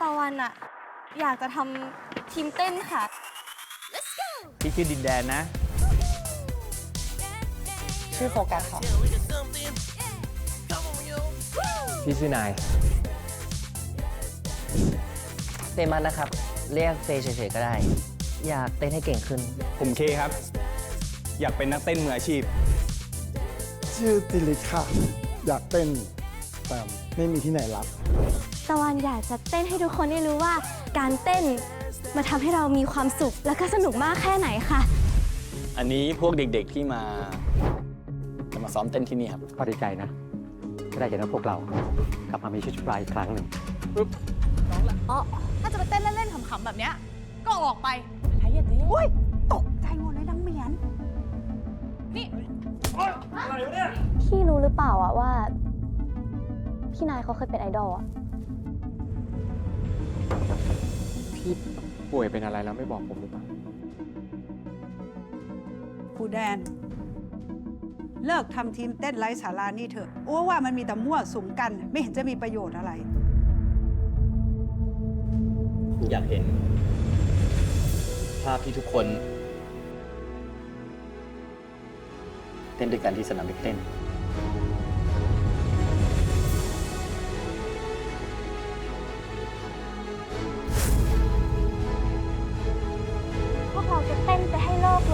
ตะวันอะอยากจะทำทีมเต้นค่ะ พี่ชื่อดินแดนนะ ชื่อโฟกัสค่ะ พี่ชื่อนายเฟมัสนะครับ เรียกเฟยเฉยๆก็ได้ อยากเต้นให้เก่งขึ้น ผมเคครับ อยากเป็นนักเต้นมืออาชีพ ชื่อติลิค่ะ อยากเต้น แต่ไม่มีที่ไหนรับ ตะวันอยากจะเต้นให้ทุกคนได้รู้ว่า การเต้นมาทำให้เรามีความสุขแล้วก็สนุกมากแค่ไหนค่ะ อันนี้พวกเด็กๆที่มา จะมาซ้อมเต้นที่นี่ครับก็ดีใจนะที่ได้เห็นว่าพวกเรากลับมามีชีวิตชีวาอีกครั้งหนึ่งอ๋อถ้าจะมาเต้นเล่นๆขำๆแบบเนี้ยก็ออกไปใช้อย่าเต้นอุ้ยตกใจหมดเลยนางเหมียนนี่ พี่รู้หรือเปล่าอะว่า พี่นายเขาเคยเป็นไอดอลอะพี่ป่วยเป็นอะไรแล้วไม่บอกผมหรือเปล่า ครูแดน เลิกทำทีมเต้นไร้สารานี่เถอะอ้วว่ามันมีแต่มั่วสุมกัน ไม่เห็นจะมีประโยชน์อะไร อยากเห็น ภาพที่ทุกคน เต้นด้วยกันที่สนามเด็กเต้น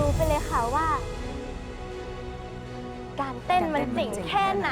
รู้ไปเลยค่ะว่า การเต้นมันเจ๋งแค่ไหน